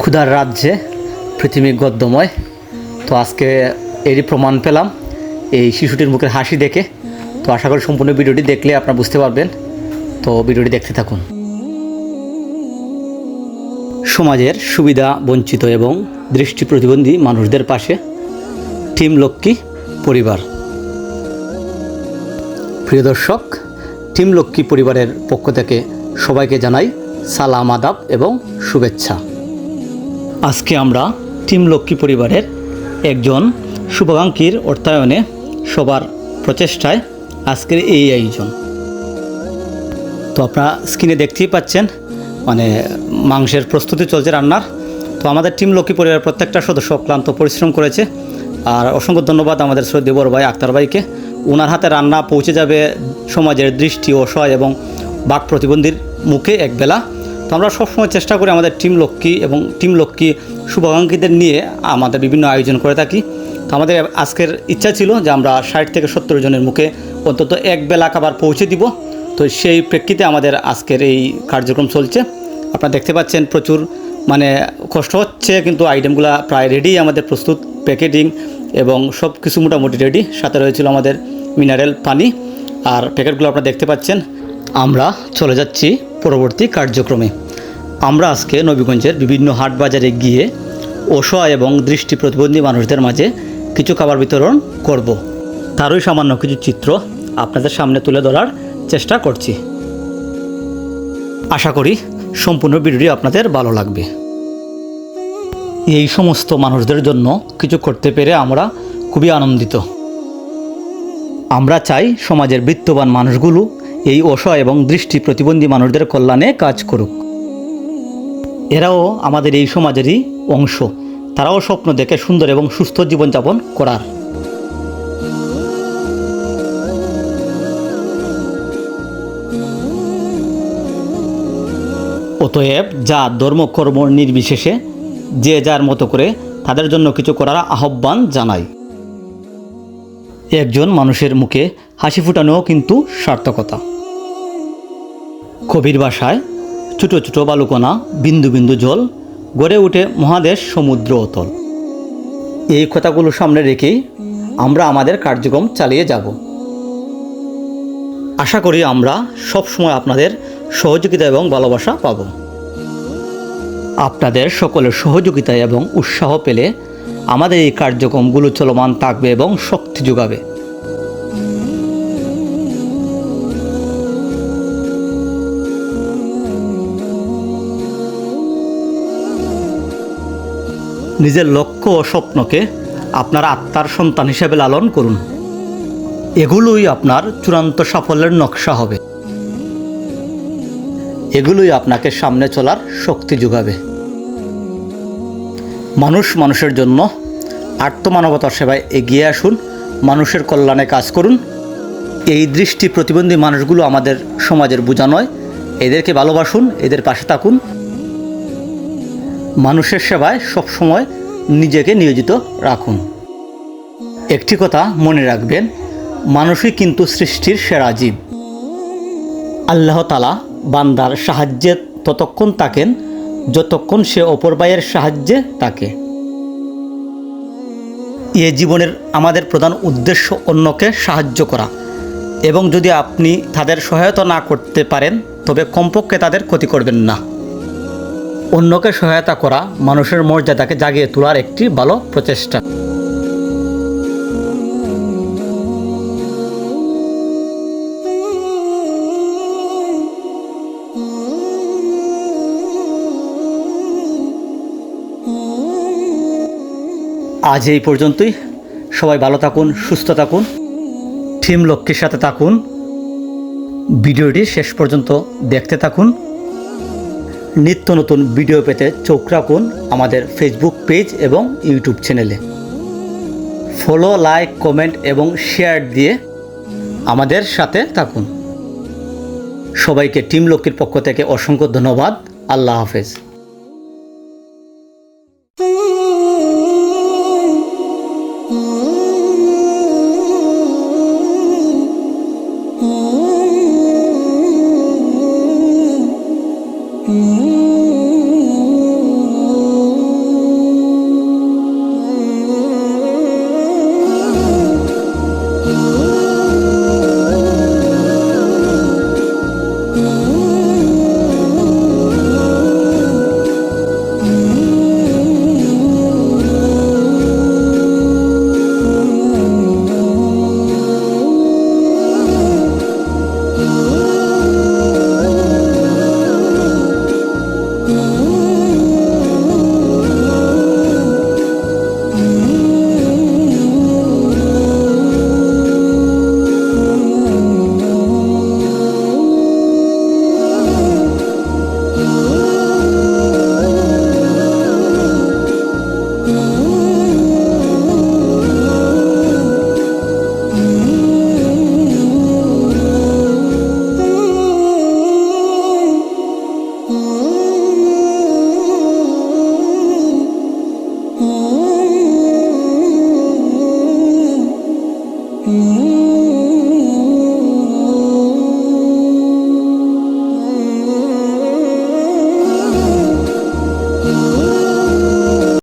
ক্ষুধার রাজ্যে পৃথিবী গদ্যময়। তো আজকে এরই প্রমাণ পেলাম এই শিশুটির মুখের হাসি দেখে। তো আশা করি সম্পূর্ণ ভিডিওটি দেখলে আপনারা বুঝতে পারবেন। তো ভিডিওটি দেখতে থাকুন। সমাজের সুবিধা, বঞ্চিত এবং দৃষ্টি প্রতিবন্ধী মানুষদের পাশে টিম লক্ষ্মী পরিবার। প্রিয় দর্শক, টিম লক্ষ্মী পরিবারের পক্ষ থেকে সবাইকে জানাই সালাম, আদাব এবং শুভেচ্ছা। আজকে আমরা টিম লক্ষ্মী পরিবারের একজন শুভাকাঙ্ক্ষীর অর্থায়নে সবার প্রচেষ্টায় আজকের এই আয়োজন। তো আপনারা স্ক্রিনে দেখতেই পাচ্ছেন মানে মাংসের প্রস্তুতি চলছে রান্নার। তো আমাদের টিম লক্ষ্মী পরিবারের প্রত্যেকটা সদস্য অক্লান্ত পরিশ্রম করেছে। আর অসংখ্য ধন্যবাদ আমাদের শ্রদ্ধেয় বড় ভাই আক্তার ভাইকে। ওনার হাতে রান্না পৌঁছে যাবে সমাজের দৃষ্টি অসহায় এবং বাক প্রতিবন্ধীর মুখে একবেলা। তো আমরা সবসময় চেষ্টা করি আমাদের টিম লক্ষ্মী এবং টিম লক্ষ্মী শুভাকাঙ্ক্ষীদের নিয়ে আমাদের বিভিন্ন আয়োজন করে থাকি। তো আমাদের আজকের ইচ্ছা ছিল যে আমরা ষাট থেকে সত্তর জনের মুখে অন্তত এক বেলা খাবার পৌঁছে দিব। তো সেই প্রেক্ষিতে আমাদের আজকের এই কার্যক্রম চলছে। আপনারা দেখতে পাচ্ছেন প্রচুর মানে কষ্ট হচ্ছে, কিন্তু আইটেমগুলো প্রায় রেডি আমাদের প্রস্তুত প্যাকেটিং এবং সব কিছু মোটামুটি রেডি সাথে রয়েছিল আমাদের মিনারেল পানি। আর প্যাকেটগুলো আপনারা দেখতে পাচ্ছেন। আমরা চলে যাচ্ছি। পরবর্তী কার্যক্রমে। আমরা আজকে নবীগঞ্জের বিভিন্ন হাট বাজারে গিয়ে অসহায় এবং দৃষ্টি প্রতিবন্ধী মানুষদের মাঝে কিছু খাবার বিতরণ করব। তারই সামান্য কিছু চিত্র আপনাদের সামনে তুলে ধরার চেষ্টা করছি। আশা করি সম্পূর্ণ ভিডিওটি আপনাদের ভালো লাগবে। এই সমস্ত মানুষদের জন্য কিছু করতে পেরে আমরা খুবই আনন্দিত। আমরা চাই সমাজের বিত্তবান মানুষগুলো এই অসহায় এবং দৃষ্টি প্রতিবন্ধী মানুষদের কল্যাণে কাজ করুক। এরাও আমাদের এই সমাজেরই অংশ। তারাও স্বপ্ন দেখে সুন্দর এবং সুস্থ জীবনযাপন করার। অতএব যা ধর্ম কর্ম নির্বিশেষে, যে যার মতো করে তাদের জন্য কিছু করার আহ্বান জানাই। একজন মানুষের মুখে হাসি ফুটানোও কিন্তু সার্থকতা। কবির বাসায় ছোটো ছোটো বালুকণা, বিন্দু বিন্দু জল, গড়ে উঠে মহাদেশ সমুদ্র অতল। এই কথাগুলো সামনে রেখেই আমরা আমাদের কার্যক্রম চালিয়ে যাব। আশা করি আমরা সবসময় আপনাদের সহযোগিতা এবং ভালোবাসা পাব। আপনাদের সকলের সহযোগিতা এবং উৎসাহ পেলে আমাদের এই কার্যক্রমগুলো চলমান থাকবে এবং শক্তি যোগাবে। নিজের লক্ষ্য ও স্বপ্নকে আপনার আত্মার সন্তান হিসেবে লালন করুন। এগুলোই আপনার চূড়ান্ত সাফল্যের নকশা হবে। এগুলোই আপনাকে সামনে চলার শক্তি যোগাবে। মানুষ মানুষের জন্য আত্মমানবতার সেবায় এগিয়ে আসুন, মানুষের কল্যাণে কাজ করুন। এই দৃষ্টি প্রতিবন্ধী মানুষগুলো আমাদের সমাজের বোঝা নয়। এদেরকে ভালোবাসুন, এদের পাশে থাকুন। মানুষের সেবায় সবসময় নিজেকে নিয়োজিত রাখুন। একটি কথা মনে রাখবেন, মানুষই কিন্তু সৃষ্টির সেরা জীব। আল্লাহ তালা বান্দার সাহায্যে ততক্ষণ তাকেন, যতক্ষণ সে অপর সাহায্যে তাকে। এ জীবনের আমাদের প্রধান উদ্দেশ্য অন্যকে সাহায্য করা এবং যদি আপনি তাদের সহায়তা না করতে পারেন, তবে কমপক্ষে তাদের ক্ষতি করবেন না। অন্যকে সহায়তা করা মানুষের মর্যাদাকে জাগিয়ে তোলার একটি ভালো প্রচেষ্টা। আজ এই পর্যন্তই। সবাই ভালো থাকুন, সুস্থ থাকুন। টিম লক্ষ্যের সাথে থাকুন। ভিডিওটি শেষ পর্যন্ত দেখতে থাকুন। নিত্য নতুন ভিডিও পেতে চোখ রাখুন আমাদের ফেসবুক পেজ এবং ইউটিউব চ্যানেলে ফলো লাইক কমেন্ট এবং শেয়ার দিয়ে আমাদের সাথে থাকুন। সবাইকে টিম লক্ষ্মীর পক্ষ থেকে অসংখ্য ধন্যবাদ। আল্লাহ হাফেজ। Mm-hmm.